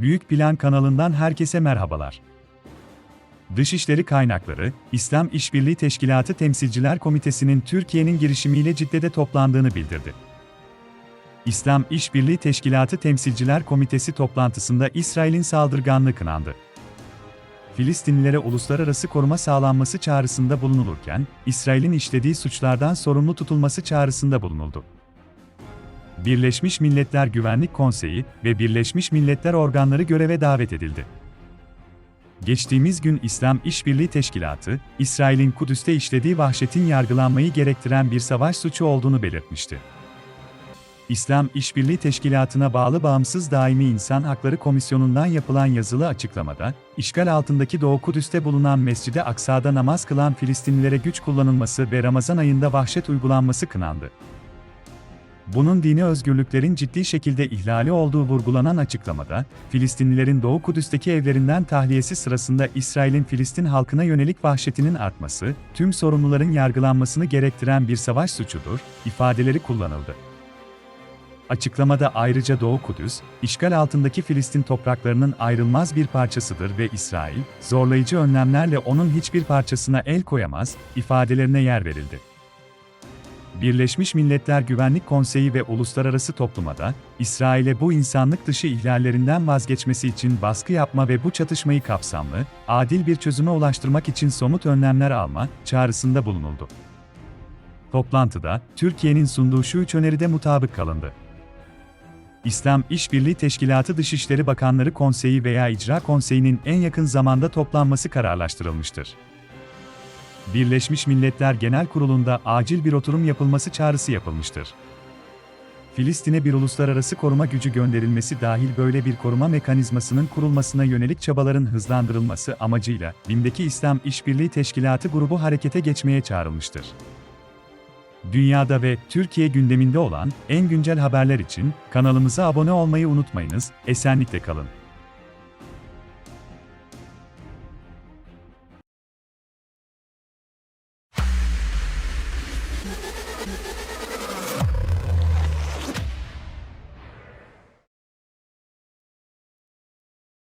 Büyük Plan kanalından herkese merhabalar. Dışişleri kaynakları, İslam İşbirliği Teşkilatı Temsilciler Komitesi'nin Türkiye'nin girişimiyle Cidde'de toplandığını bildirdi. İslam İşbirliği Teşkilatı Temsilciler Komitesi toplantısında İsrail'in saldırganlığı kınandı. Filistinlilere uluslararası koruma sağlanması çağrısında bulunulurken, İsrail'in işlediği suçlardan sorumlu tutulması çağrısında bulunuldu. Birleşmiş Milletler Güvenlik Konseyi ve Birleşmiş Milletler organları göreve davet edildi. Geçtiğimiz gün İslam İşbirliği Teşkilatı, İsrail'in Kudüs'te işlediği vahşetin yargılanmayı gerektiren bir savaş suçu olduğunu belirtmişti. İslam İşbirliği Teşkilatı'na bağlı Bağımsız Daimi İnsan Hakları Komisyonu'ndan yapılan yazılı açıklamada, işgal altındaki Doğu Kudüs'te bulunan Mescid-i Aksa'da namaz kılan Filistinlilere güç kullanılması ve Ramazan ayında vahşet uygulanması kınandı. Bunun dini özgürlüklerin ciddi şekilde ihlali olduğu vurgulanan açıklamada, Filistinlilerin Doğu Kudüs'teki evlerinden tahliyesi sırasında İsrail'in Filistin halkına yönelik vahşetinin artması, tüm sorumluların yargılanmasını gerektiren bir savaş suçudur, ifadeleri kullanıldı. Açıklamada ayrıca Doğu Kudüs, işgal altındaki Filistin topraklarının ayrılmaz bir parçasıdır ve İsrail, zorlayıcı önlemlerle onun hiçbir parçasına el koyamaz, ifadelerine yer verildi. Birleşmiş Milletler Güvenlik Konseyi ve uluslararası toplumada, İsrail'e bu insanlık dışı ihlallerinden vazgeçmesi için baskı yapma ve bu çatışmayı kapsamlı, adil bir çözüme ulaştırmak için somut önlemler alma çağrısında bulunuldu. Toplantıda, Türkiye'nin sunduğu şu üç öneride mutabık kalındı. İslam İşbirliği Teşkilatı Dışişleri Bakanları Konseyi veya İcra Konseyi'nin en yakın zamanda toplanması kararlaştırılmıştır. Birleşmiş Milletler Genel Kurulu'nda acil bir oturum yapılması çağrısı yapılmıştır. Filistin'e bir uluslararası koruma gücü gönderilmesi dahil böyle bir koruma mekanizmasının kurulmasına yönelik çabaların hızlandırılması amacıyla BİM'deki İslam İşbirliği Teşkilatı grubu harekete geçmeye çağrılmıştır. Dünyada ve Türkiye gündeminde olan en güncel haberler için kanalımıza abone olmayı unutmayınız, esenlikle kalın.